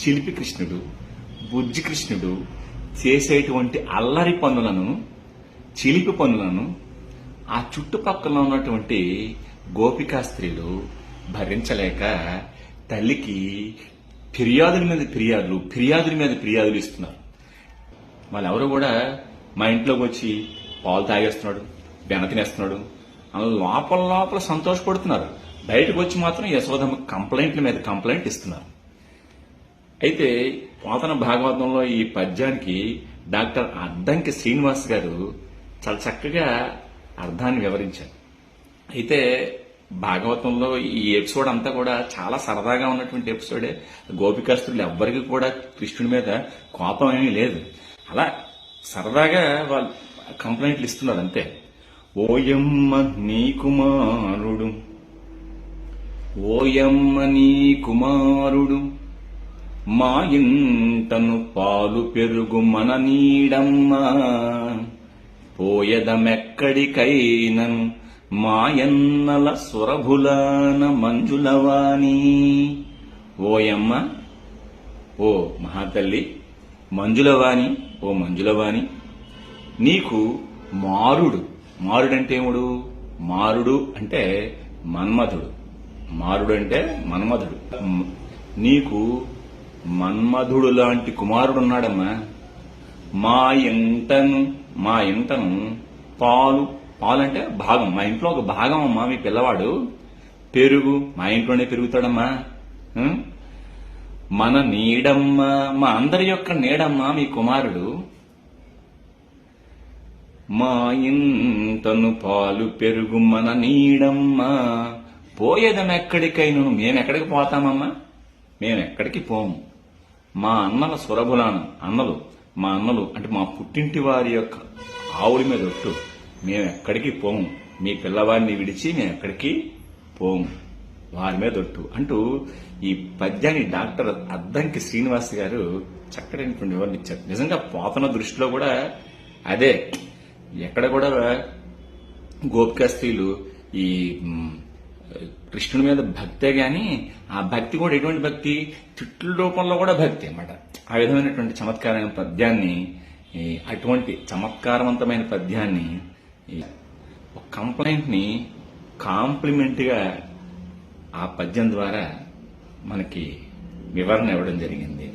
చిలిపి కృష్ణుడు బుజ్జి కృష్ణుడు చేసేటువంటి అల్లరి పనులను చిలిపి పనులను ఆ చుట్టుపక్కల ఉన్నటువంటి గోపికా స్త్రీలు భరించలేక తల్లికి ఫిర్యాదుల మీద ఫిర్యాదులు ఫిర్యాదుల మీద ఫిర్యాదులు ఇస్తున్నారు. వాళ్ళెవరు కూడా మా ఇంట్లోకి వచ్చి పాలు తాగేస్తున్నాడు బెన తినేస్తున్నాడు అలా లోపల లోపల సంతోషపడుతున్నారు. బయటకు వచ్చి మాత్రం యశోదమ్మ కంప్లైంట్ల మీద కంప్లైంట్ ఇస్తున్నారు. అయితే పోతన భాగవతంలో ఈ పద్యానికి డాక్టర్ అద్దంకి శ్రీనివాస్ గారు చాలా చక్కగా అర్థాన్ని వివరించారు. అయితే భాగవతంలో ఈ ఎపిసోడ్ అంతా కూడా చాలా సరదాగా ఉన్నటువంటి ఎపిసోడే గోపికాస్తులు ఎవ్వరికి కూడా కృష్ణుడి మీద కోపం ఏమీ లేదు. అలా సరదాగా వాళ్ళు కంప్లైంట్లు ఇస్తున్నారు అంతే. ఓయమ్మ నీ కుమారుడు ఓయమ్మ నీ కుమారుడు మా ఇంటను పాలు పెరుగు మన నీడమ్మా. పోయదమెక్కడికైనను మాయన్నల సురభులాన మంజులవాణి. ఓయమ్మ ఓ మహాతల్లి మంజులవాణి ఓ మంజులవాణి నీకు మారుడు. మారుడంటే ఏముడు మారుడు అంటే మన్మధుడు. మారుడు అంటే మన్మధుడు నీకు మన్మధుడు లాంటి కుమారుడు ఉన్నాడమ్మా మా ఇంటను మా ఇంటను పాలు పాలు అంటే భాగం. మా ఇంట్లో ఒక భాగం అమ్మా మీ పిల్లవాడు. పెరుగు మా ఇంట్లోనే పెరుగుతాడమ్మా. మన నీడమ్మ మా అందరి యొక్క నీడమ్మ మీ కుమారుడు. మా ఇంటను పాలు పెరుగు మన నీడమ్మ. మేము మేమెక్కడికి పోతామమ్మా? మేమెక్కడికి పోము? మా అన్నల సురభులాన అన్నలు మా అన్నలు అంటే మా పుట్టింటి వారి యొక్క ఆవుల మీద ఒట్టు. మేము ఎక్కడికి పోము? మీ పిల్లవాడిని విడిచి మేము ఎక్కడికి పోము? వారి మీద ఒట్టు. అంటూ ఈ పద్యాన్ని డాక్టర్ అద్దంకి శ్రీనివాస్ గారు చక్కడైనటువంటి వివరణ ఇచ్చారు. నిజంగా పోతన దృష్టిలో కూడా అదే. ఎక్కడ కూడా గోపికా స్త్రీలు ఈ కృష్ణుడి మీద భక్తే గాని ఆ భక్తి కూడా ఎటువంటి భక్తి? తిట్ల రూపంలో కూడా భక్తి అన్నమాట. ఆ విధమైనటువంటి చమత్కారమైన పద్యాన్ని ఈ అటువంటి చమత్కారవంతమైన పద్యాన్ని ఈ ఒక కంప్లైంట్ని కాంప్లిమెంట్గా ఆ పద్యం ద్వారా మనకి వివరణ ఇవ్వడం జరిగింది.